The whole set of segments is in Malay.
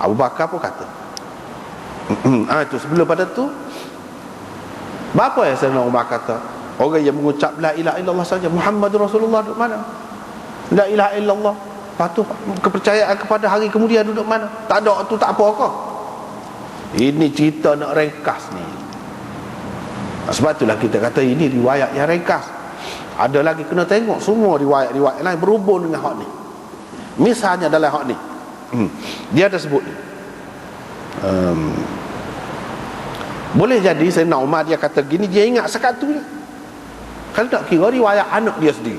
Abu Bakar pun kata ah itu sebelum pada tu Bapa yang Sayyidina Umar kata? Orang yang mengucap La ilaha illallah saja Muhammad Rasulullah duduk mana? La ilaha illallah. Tu kepercayaan kepada hari kemudian duduk mana? Tak ada tu tak apa kau Ini cerita nak ringkas ni. Sebab itulah kita kata ini riwayat yang ringkas. Ada lagi kena tengok semua riwayat-riwayat lain berhubung dengan hak ni. Misalnya dalam hak ni hmm. Dia ada sebut um, boleh jadi Sayyidina Umar dia kata gini dia ingat sekatunya kalau tak kira riwayat anak dia sendiri.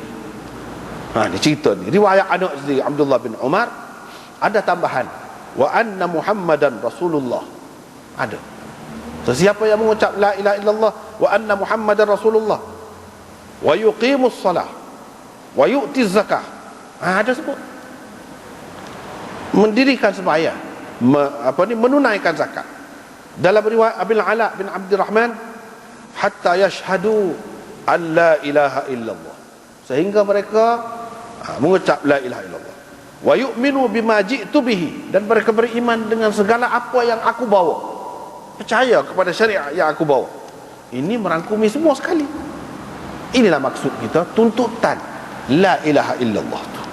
Ha, dia cerita ni. Riwayat anak sendiri Abdullah bin Umar ada tambahan. Wa anna Muhammadan Rasulullah. Ada. So, siapa yang mengucap la ilaha illallah wa anna Muhammadan Rasulullah. Wa yuqimus salah. Wa yu'tiz zakah. Ha, ada sebut mendirikan sembahyang me, apa ni menunaikan zakat. Dalam riwayat Abil Ala bin Abdurrahman hatta yashhadu an la ilaha illallah. Sehingga mereka ha, mengucap la ilaha illallah. Wa yu'minu bima ji'tu bihi. Dan mereka beriman dengan segala apa yang aku bawa. Percaya kepada syariat yang aku bawa. Ini merangkumi semua sekali. Inilah maksud kita tuntutan la ilaha illallah tu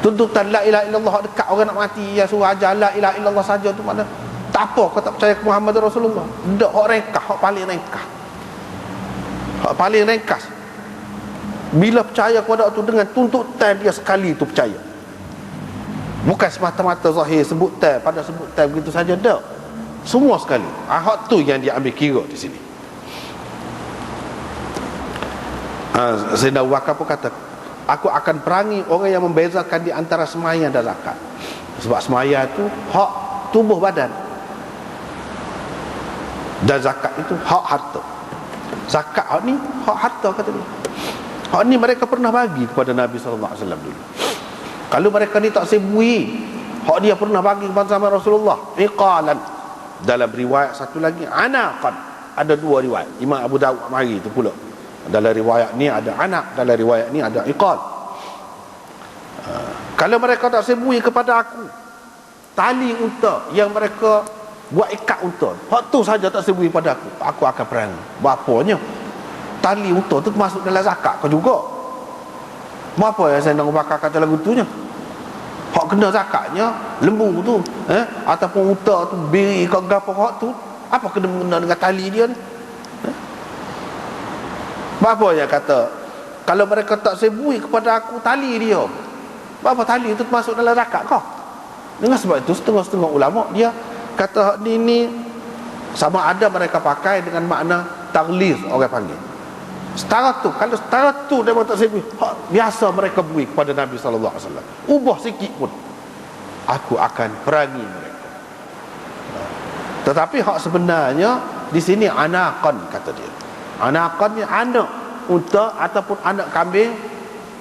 tuntutan la ilaha illallah dekat orang nak mati yang suruh ajar la ilaha illallah saja tu mana? Tak apa kau tak percaya ke Muhammad Rasulullah. Tidak hak ringkas Hak paling ringkas. Hak paling ringkas. Bila percaya kepada itu Dengan tuntutan dia sekali itu percaya. Bukan semata-mata zahir Sebut tan Pada sebut tan begitu saja Tak Semua sekali. Ah, Hak tu yang dia ambil kira di sini. Ah, Sayyidina Wakar pun kata Aku akan perangi orang yang membezakan di antara semaya dan zakat. Sebab semaya itu hak tubuh badan. Dan zakat itu hak harta. Zakat hak ni hak harta kata dia. Hak ni mereka pernah bagi kepada Nabi SAW dulu. Kalau mereka ni tak sebui hak dia pernah bagi kepada sama Rasulullah iqalan. Dalam riwayat satu lagi anaqan. Ada dua riwayat. Imam Abu Dawud mari itu pula dalam riwayat ni ada anak dalam riwayat ni ada iqal ha. kalau mereka tak sebui kepada aku tali unta yang mereka buat ikat unta hak tu saja tak sebui pada aku aku akan perang bapanya tali unta tu masuk dalam zakat kau juga apa yang saya nak bakar kata lagu tu hak kena zakatnya lembu tu eh ataupun unta tu biri kau gapo hak tu apa kena guna dengan tali dia ni? Apa yang kata kalau mereka tak sebui kepada aku tali dia. Apa tali tu masuk dalam zakat kau. Dengan sebab itu setengah-setengah ulama dia kata ni ni sama ada mereka pakai dengan makna tagliz orang panggil. Setara tu kalau setara tu dia tak sebut biasa mereka beri kepada Nabi wasallam. Ubah sikit pun aku akan perangi mereka. Tetapi hak sebenarnya di sini anaqan kata dia anaqan ni anak unta ataupun anak kambing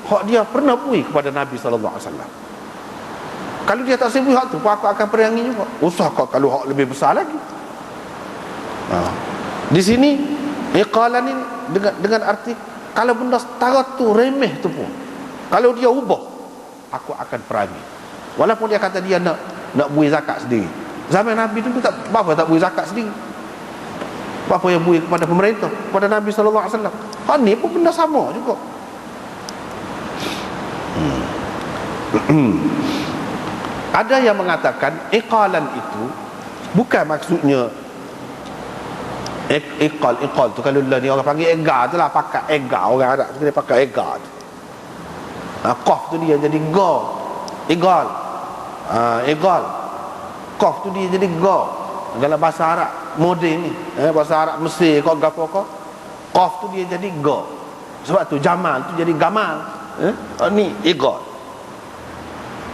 hak dia pernah beri kepada Nabi sallallahu alaihi wasallam. Kalau dia tak sebut hak tu aku akan perangi juga. Usah kau kalau hak lebih besar lagi. Ha. di sini iqalan ini dengan dengan arti kalau benda setara tu remeh tu pun kalau dia ubah aku akan perangi. Walaupun dia kata dia nak nak bui zakat sendiri. Zaman Nabi tu tak apa tak bui zakat sendiri apa yang bui kepada pemerintah kepada Nabi sallallahu alaihi wasallam hak ni pun benda sama juga hmm. Ada yang mengatakan iqalan itu bukan maksudnya iqal iqal tu kalau ni orang panggil ega tu lah pakai ega orang Arab tu dia pakai ega tu. Ha, qaf tu dia jadi ga. Iqal. Ha, iqal. Qaf tu dia jadi ga. Dalam bahasa Arab moden ni, eh, bahasa Arab Mesir kau gapo kau. Qaf tu dia jadi ga. Sebab tu jamal tu jadi gamal. Eh? Ha, ni iqal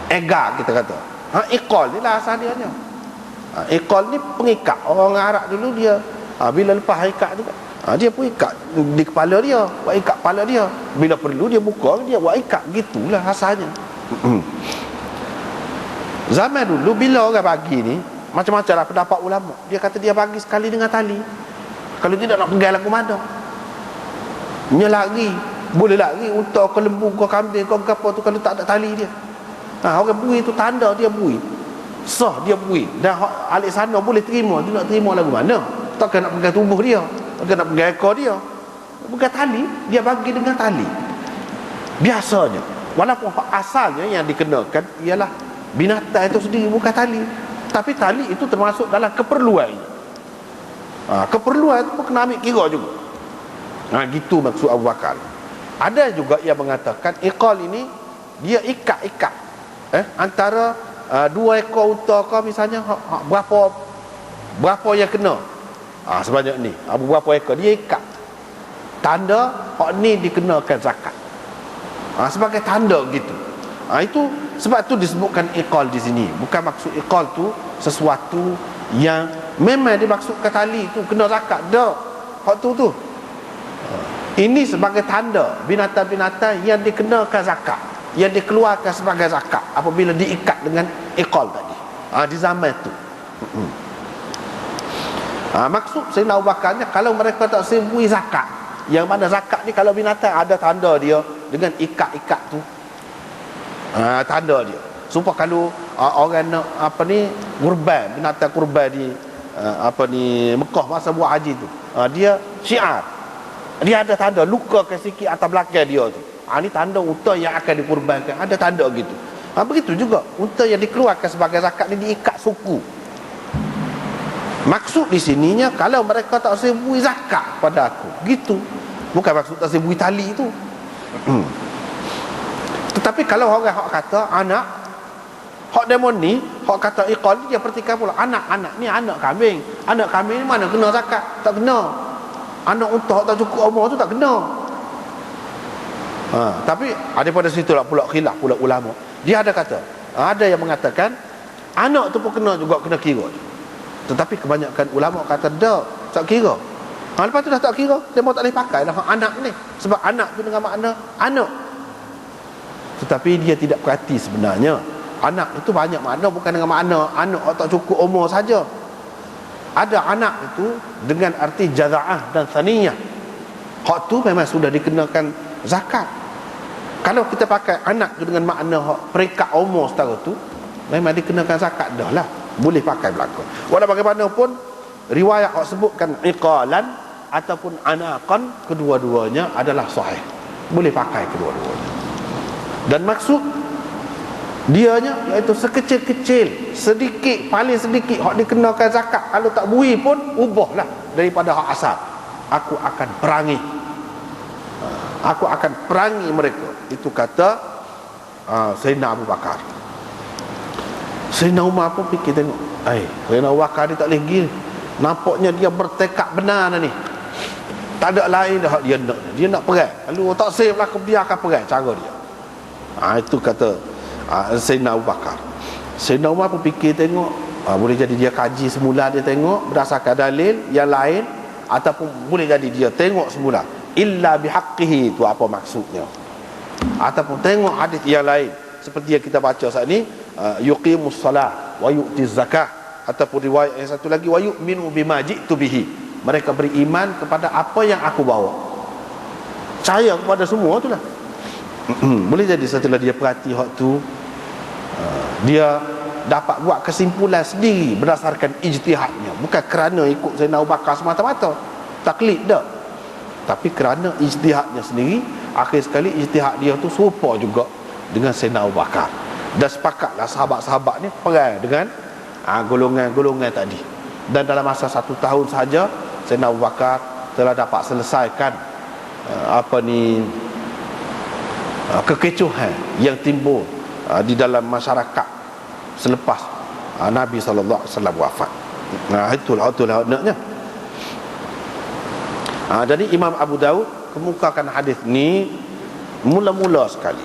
ega kita kata ha, iqal ni lah asal dia nya ha, iqal ni pengikat orang Arab dulu dia ha, bila lepas ikat tu ha, dia pun ikat di kepala dia buat ikat kepala dia bila perlu dia buka dia buat ikat gitulah asalnya zaman dulu bila orang bagi ni macam-macam lah pendapat ulama. Dia kata dia bagi sekali dengan tali. Kalau tidak nak pegang lagu mana dia lari. Boleh lari. Untuk ke lembu ke kambing ke apa tu kalau tak ada tali dia. Ha, orang bui tu tanda dia bui. Sah dia bui. Dan alik sana boleh terima. Dia nak terima lagu mana? Takkan nak pegang tubuh dia. Takkan nak pegang ekor dia. Pegang tali. Dia bagi dengan tali. Biasanya walaupun asalnya yang dikenakan ialah binatang itu sendiri bukan tali tapi tali itu termasuk dalam keperluan. Ha, keperluan itu pun kena ambil kira juga. Ha, gitu maksud Abu Bakar. Ada juga yang mengatakan iqal ini dia ikat-ikat. Eh, antara uh, dua ekor unta kau misalnya ha, ha, berapa berapa yang kena? Ha, sebanyak ni. Ha, berapa ekor? Dia ikat. Tanda hak ni dikenakan zakat. Ha, sebagai tanda gitu. Ha, itu sebab tu disebutkan iqal di sini. Bukan maksud iqal tu sesuatu yang memang dimaksudkan tali tu kena zakat dah. Hak tu tu. Ha, ini sebagai tanda binatang-binatang yang dikenakan zakat yang dikeluarkan sebagai zakat apabila diikat dengan iqal tadi. Ha, di zaman itu ha, maksud saya nak ubakannya kalau mereka tak sebui zakat yang mana zakat ni kalau binatang ada tanda dia dengan ikat-ikat tu. Ha, tanda dia supaya kalau uh, orang nak apa ni kurban binatang kurban di uh, apa ni Mekah masa buat haji tu. Uh, dia syiar. Dia ada tanda luka ke sikit atas belakang dia tu. Ha, Ini tanda unta yang akan dikurbankan. Ada tanda gitu. Ha, Begitu juga Unta yang dikeluarkan sebagai zakat ni diikat suku. Maksud di sininya Kalau mereka tak sebui zakat pada aku. Gitu. Bukan maksud tak sebui tali hmm. Tetapi kalau orang hak kata anak Hak demon ni Hak kata iqal dia pertikan pula Anak-anak ni anak kambing Anak kambing ni mana kena zakat Tak kena Anak unta tak cukup umur tu tak kena Ha, tapi ada pada situ lah pula khilaf pula ulama. Dia ada kata, ada yang mengatakan anak tu pun kena juga kena kira. Tetapi kebanyakan ulama kata dah tak kira. Ha, lepas tu dah tak kira, dia mau tak boleh pakai lah anak ni. Sebab anak tu dengan makna anak. Tetapi dia tidak perhati sebenarnya. Anak itu banyak makna bukan dengan makna. Anak tak cukup umur saja. Ada anak itu dengan arti jaza'ah dan saniyah. Hak tu memang sudah dikenakan zakat. Kalau kita pakai anak tu dengan makna peringkat umur setara tu memang dikenakan zakat dah lah. Boleh pakai belakang walau bagaimanapun riwayat yang sebutkan iqalan ataupun anakan kedua-duanya adalah sahih. Boleh pakai kedua-duanya. Dan maksud dianya iaitu sekecil-kecil sedikit paling sedikit hak dikenakan zakat kalau tak bui pun ubahlah daripada hak asal. Aku akan perangi. Aku akan perangi mereka. Itu kata uh, Sayyidina Abu Bakar. Sayyidina Umar pun fikir tengok eh Sayyidina Abu Bakar ni tak boleh pergi nampaknya dia bertekad benar ni. Tak ada lain dah dia nak dia nak perang. Lalu tak save lah biarkan perang cara dia. Ha, itu kata uh, Sayyidina Abu Bakar. Sayyidina Umar pun fikir tengok uh, boleh jadi dia kaji semula dia tengok berdasarkan dalil yang lain ataupun boleh jadi dia tengok semula. Illa bihaqqihi itu apa maksudnya. Ataupun tengok hadis yang lain. Seperti yang kita baca saat ini uh, yuqimus salah wa yu'tiz zakah. Ataupun riwayat yang satu lagi wa yu'minu bima ji'tu bihi. Mereka beriman kepada apa yang aku bawa. Percaya kepada semua itulah boleh jadi setelah dia perhati hak tu uh, dia dapat buat kesimpulan sendiri berdasarkan ijtihadnya. Bukan kerana ikut Zainal Bakar semata-mata. Taklid dah. Tapi kerana ijtihadnya sendiri akhir sekali ijtihad dia tu serupa juga dengan Sayyidina Abu Bakar. Dan sepakatlah sahabat-sahabat ni perang dengan ha, golongan-golongan tadi. Dan dalam masa satu tahun saja Sayyidina Abu Bakar telah dapat selesaikan uh, apa ni uh, kekecohan yang timbul uh, di dalam masyarakat selepas uh, Nabi sallallahu alaihi wasallam wafat. Nah itulah itulah naknya. Ha, jadi Imam Abu Daud kemukakan hadis ni mula-mula sekali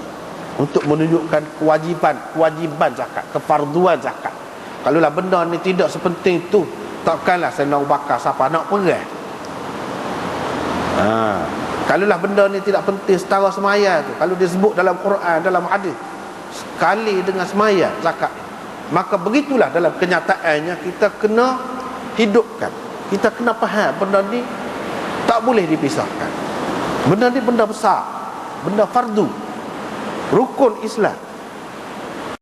untuk menunjukkan kewajipan kewajiban zakat, kefarduan zakat. Kalau lah benda ni tidak sepenting tu, takkanlah saya nak bakar siapa nak perang. Ha, kalau lah benda ni tidak penting setara semaya tu, kalau disebut dalam Quran, dalam hadis, sekali dengan semaya zakat. Maka begitulah dalam kenyataannya kita kena hidupkan. Kita kena faham benda ni tak boleh dipisahkan. Benda ni benda besar benda fardu. Rukun Islam